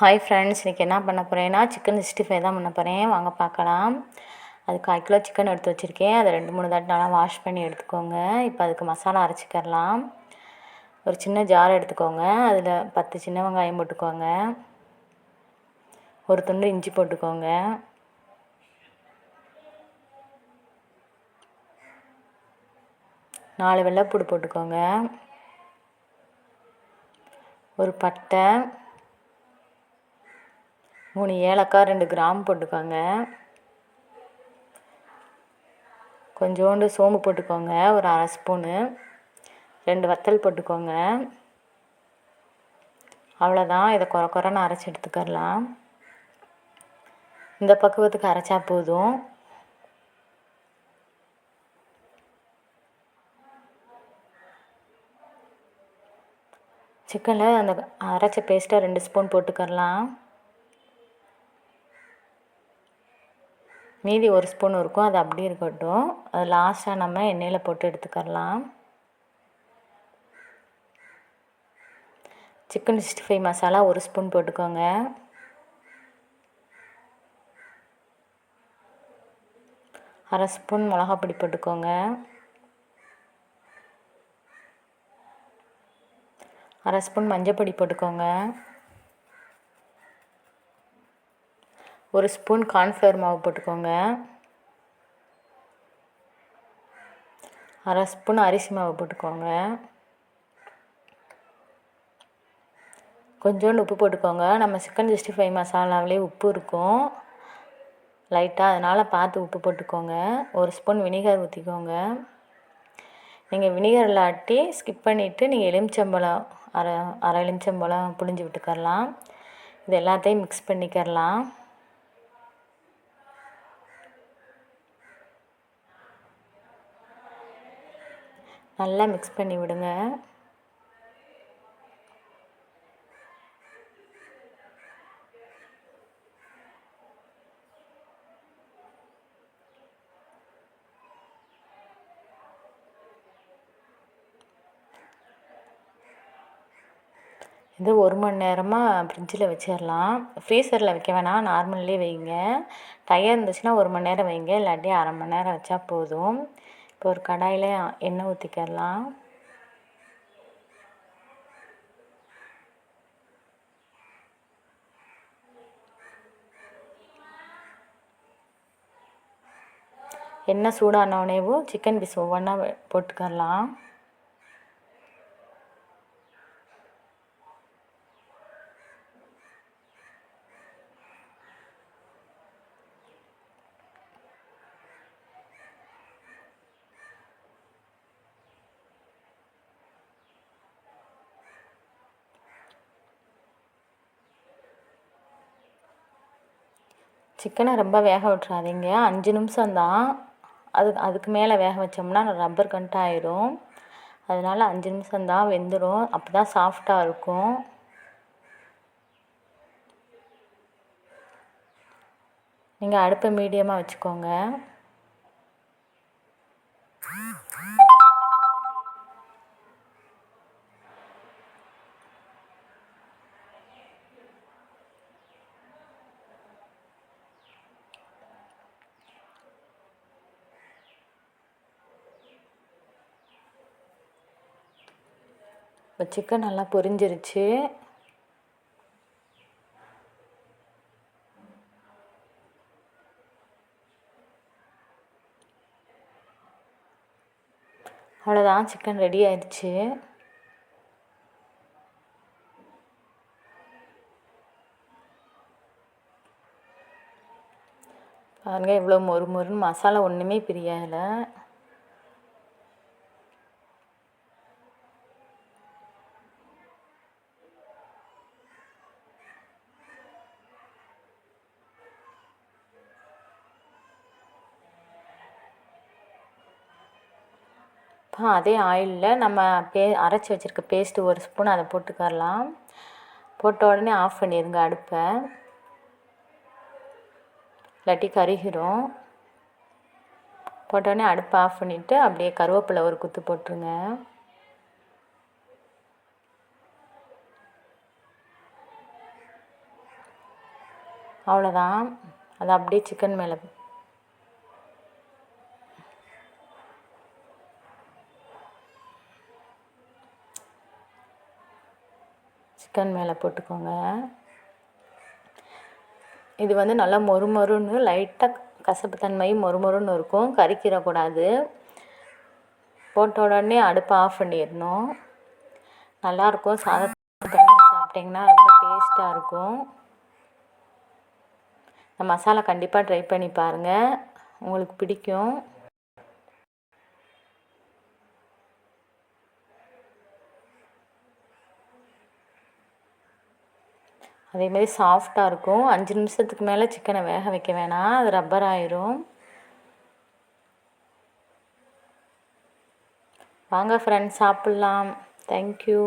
Hi friends இன்றைக்கி என்ன பண்ண போகிறேன்னா சிக்கன் சிக்ஸ்டி ஃபைவ் தான் பண்ண போகிறேன் வாங்க பார்க்கலாம். அது கால் கிலோ சிக்கன் எடுத்து வச்சுருக்கேன். அதை ரெண்டு மூணு தாட்டி நல்லா வாஷ் பண்ணி எடுத்துக்கோங்க. இப்போ அதுக்கு மசாலா அரைச்சிக்கிறலாம் ஒரு சின்ன ஜார் எடுத்துக்கோங்க. அதில் பத்து சின்ன வெங்காயம் போட்டுக்கோங்க. ஒரு துண்டு இஞ்சி போட்டுக்கோங்க. நாலு வெள்ளைப்பூடு போட்டுக்கோங்க. ஒரு பட்டை. மூணு ஏலக்காய் ரெண்டு கிராம் போட்டுக்கோங்க. கொஞ்சோண்டு சோம்பு போட்டுக்கோங்க ஒரு அரை ஸ்பூனு. ரெண்டு வத்தல் போட்டுக்கோங்க. அவ்வளோதான் இதை குறை குறைன்னு அரைச்சி எடுத்துக்கரலாம் இந்த பக்குவத்துக்கு அரைச்சா போதும். சிக்கனில் அந்த அரைச்ச பேஸ்ட்டை ரெண்டு ஸ்பூன் போட்டுக்கரலாம் மீதி ஒரு ஸ்பூன் இருக்கும் அது அப்படியே இருக்கட்டும். அது லாஸ்ட்டாக நம்ம எண்ணெயில் போட்டு எடுத்துக்கலாம் சிக்கன் சிக்ஸ்டி ஃபைவ் மசாலா ஒரு ஸ்பூன் போட்டுக்கோங்க. அரை ஸ்பூன் மிளகாப்பொடி போட்டுக்கோங்க. அரை ஸ்பூன் மஞ்சள் போட்டுக்கோங்க. ஒரு ஸ்பூன் கார்ன்ஃப்ளவர் மாவு போட்டுக்கோங்க. அரை ஸ்பூன் அரிசி மாவு போட்டுக்கோங்க. கொஞ்சோண்டு உப்பு போட்டுக்கோங்க. நம்ம சிக்கன் சிக்ஸ்டி ஃபைவ் மசாலாவிலே உப்பு இருக்கும். லைட்டாக அதனால் பார்த்து உப்பு போட்டுக்கோங்க. ஒரு ஸ்பூன் வினிகர் ஊற்றிக்கோங்க நீங்கள் வினிகர் இல்லாட்டி ஸ்கிப் பண்ணிவிட்டு நீங்கள் எலுமிச்சம்பழம் அரை அரை எலுமிச்சம்பழம் புழிஞ்சு விட்டுக்கரலாம். இது எல்லாத்தையும் மிக்ஸ் பண்ணிக்கிறலாம் நல்லா மிக்ஸ் பண்ணி விடுங்க. இது ஒரு மணி நேரமாக ஃப்ரிட்ஜில் வச்சிடலாம் ஃப்ரீசரில் வைக்க வேணாம் நார்மல்லே வைங்க. டயர் இருந்துச்சுன்னா ஒரு மணி நேரம் வைங்க. இல்லாட்டி அரை மணி நேரம் வச்சா போதும். இப்போ ஒரு கடாயில் எண்ணெய் ஊற்றிக்கிடலாம் எண்ணெய் சூடானவுடனேவும் சிக்கன் பீஸ் ஒவ்வொன்றா போட்டுக்கிடலாம் சிக்கனை ரொம்ப வேக விட்றாதீங்க அஞ்சு நிமிஷம்தான் அது அதுக்கு மேலே வேக வச்சோம்னா ரப்பர் கண்ட் ஆயிடும் அதனால் அஞ்சு நிமிஷம்தான் வெந்துடும் அப்போ தான் சாஃப்டாக இருக்கும். நீங்கள் அடுப்பை மீடியமாக வச்சுக்கோங்க. இப்போ சிக்கன் நல்லா பொரிஞ்சிருச்சு. அவ்வளோதான் சிக்கன் ரெடி ஆயிடுச்சு பாருங்கள் இவ்வளோ மொறு மொறுன்னு மசாலா ஒன்றுமே பிரியாதில்லை அதே ஆயிலில் நம்ம பே அரைச்சி வச்சுருக்க பேஸ்ட்டு ஒரு ஸ்பூன் அதை போட்டுக்கரலாம். போட்ட உடனே ஆஃப் பண்ணிடுங்க அடுப்பை. இல்லாட்டி கருகிடும் போட்டோடனே அடுப்பை ஆஃப் பண்ணிவிட்டு அப்படியே கருவேப்பிலை ஒரு குத்து போட்டுருங்க. அவ்வளோதான் அதை அப்படியே சிக்கன் மேலே சிக்கன் மேலே போட்டுக்கோங்க. இது வந்து நல்லா மொறு மொறுன்னு லைட்டாக கசப்பு தன்மையும் மொறு மொறுன்னு இருக்கும். கறிக்கிறக்கூடாது போட்ட உடனே அடுப்பை ஆஃப் பண்ணிடணும். நல்லாயிருக்கும் சாதத்தை சாப்பிட்டிங்கன்னா ரொம்ப டேஸ்ட்டாக இருக்கும். இந்த மசாலா கண்டிப்பாக ட்ரை பண்ணி பாருங்கள் உங்களுக்கு பிடிக்கும். அதேமாரி சாஃப்டாக இருக்கும். அஞ்சு நிமிஷத்துக்கு மேலே சிக்கனை வேக வைக்க வேணாம். அது ரப்பர் ஆயிரும். வாங்க ஃப்ரெண்ட்ஸ் சாப்பிட்லாம். தேங்க்யூ